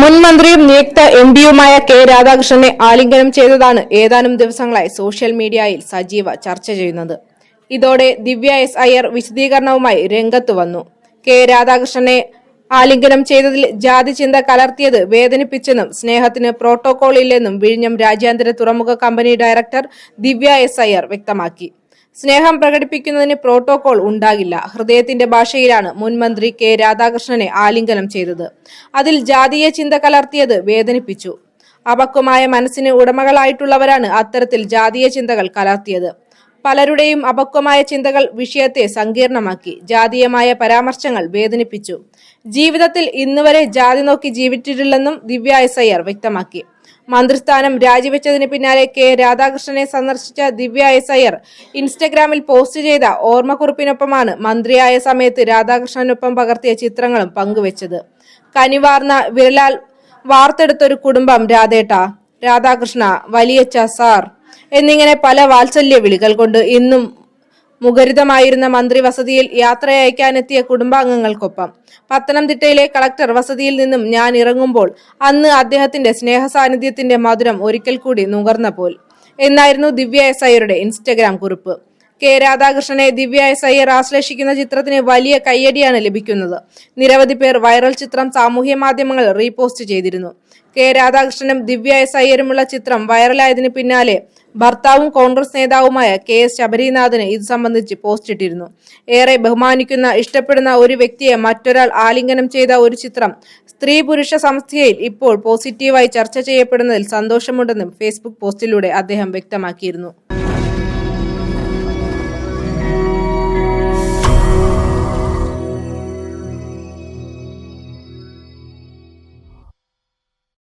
മുൻ മന്ത്രിയും നിയുക്ത എം പിയുമായ കെ രാധാകൃഷ്ണനെ ആലിംഗനം ചെയ്തതാണ് ഏതാനും ദിവസങ്ങളായി സോഷ്യൽ മീഡിയയിൽ സജീവ ചർച്ച ചെയ്യുന്നത്. ഇതോടെ ദിവ്യ എസ് അയ്യർ വിശദീകരണവുമായി രംഗത്ത് വന്നു. കെ രാധാകൃഷ്ണനെ ആലിംഗനം ചെയ്തതിൽ ജാതി ചിന്ത കലർത്തിയത് വേദനിപ്പിച്ചെന്നും സ്നേഹത്തിന് പ്രോട്ടോകോൾ ഇല്ലെന്നും വിഴിഞ്ഞം രാജ്യാന്തര തുറമുഖ company director Divya S Iyer വ്യക്തമാക്കി. സ്നേഹം പ്രകടിപ്പിക്കുന്നതിന് പ്രോട്ടോകോൾ ഉണ്ടാകില്ല. ഹൃദയത്തിന്റെ ഭാഷയിലാണ് മുൻമന്ത്രി കെ രാധാകൃഷ്ണനെ ആലിംഗനം ചെയ്തത്. അതിൽ ജാതീയ ചിന്ത കലർത്തിയത് വേദനിപ്പിച്ചു. അപക്വമായ മനസ്സിന് ഉടമകളായിട്ടുള്ളവരാണ് അത്തരത്തിൽ ജാതീയ ചിന്തകൾ കലർത്തിയത്. പലരുടെയും അപക്വമായ ചിന്തകൾ വിഷയത്തെ സങ്കീർണമാക്കി. ജാതീയമായ പരാമർശങ്ങൾ വേദനിപ്പിച്ചു. ജീവിതത്തിൽ ഇന്നുവരെ ജാതി നോക്കി ജീവിച്ചിട്ടില്ലെന്നും ദിവ്യ എസ് വ്യക്തമാക്കി. മന്ത്രിസ്ഥാനം രാജിവെച്ചതിന് പിന്നാലെ കെ രാധാകൃഷ്ണനെ സന്ദർശിച്ച ദിവ്യ എസ് അയ്യർ ഇൻസ്റ്റഗ്രാമിൽ പോസ്റ്റ് ചെയ്ത ഓർമ്മക്കുറിപ്പിനൊപ്പമാണ് മന്ത്രിയായ സമയത്ത് രാധാകൃഷ്ണനൊപ്പം പകർത്തിയ ചിത്രങ്ങളും പങ്കുവച്ചത്. കനിവാർന്ന വിരലാൽ വാർത്തെടുത്തൊരു കുടുംബം രാധേട്ട രാധാകൃഷ്ണ വലിയച്ച സാർ എന്നിങ്ങനെ പല വാത്സല്യ വിളികൾ കൊണ്ട് ഇന്നും മുഖരിതമായിരുന്ന മന്ത്രി വസതിയിൽ യാത്രയയക്കാനെത്തിയ കുടുംബാംഗങ്ങൾക്കൊപ്പം. പത്തനംതിട്ടയിലെ കളക്ടർ വസതിയിൽ നിന്നും ഞാൻ ഇറങ്ങുമ്പോൾ അന്ന് അദ്ദേഹത്തിന്റെ സ്നേഹ സാന്നിധ്യത്തിന്റെ മധുരം ഒരിക്കൽ കൂടി നുകർന്ന പോൽ എന്നായിരുന്നു ദിവ്യ എസ് അയ്യരുടെ ഇൻസ്റ്റഗ്രാം കുറിപ്പ്. കെ രാധാകൃഷ്ണനെ ദിവ്യ എസ് അയ്യർ ആശ്ലേഷിക്കുന്ന ചിത്രത്തിന് വലിയ കയ്യടിയാണ് ലഭിക്കുന്നത്. നിരവധി പേർ വൈറൽ ചിത്രം സാമൂഹ്യ മാധ്യമങ്ങൾ റീപോസ്റ്റ് ചെയ്തിരുന്നു. കെ രാധാകൃഷ്ണനും ദിവ്യ എസ് അയ്യരുമുള്ള ചിത്രം വൈറലായതിന് പിന്നാലെ ഭർത്താവും കോൺഗ്രസ് നേതാവുമായ കെ എസ് ശബരിനാഥന് ഇത് സംബന്ധിച്ച് പോസ്റ്റ് ഇട്ടിരുന്നു. ഏറെ ബഹുമാനിക്കുന്ന ഇഷ്ടപ്പെടുന്ന ഒരു വ്യക്തിയെ മറ്റൊരാൾ ആലിംഗനം ചെയ്ത ഒരു ചിത്രം സ്ത്രീ പുരുഷ സംസ്ഥയിൽ ഇപ്പോൾ പോസിറ്റീവായി ചർച്ച ചെയ്യപ്പെടുന്നതിൽ സന്തോഷമുണ്ടെന്നും ഫേസ്ബുക്ക് പോസ്റ്റിലൂടെ അദ്ദേഹം വ്യക്തമാക്കിയിരുന്നു.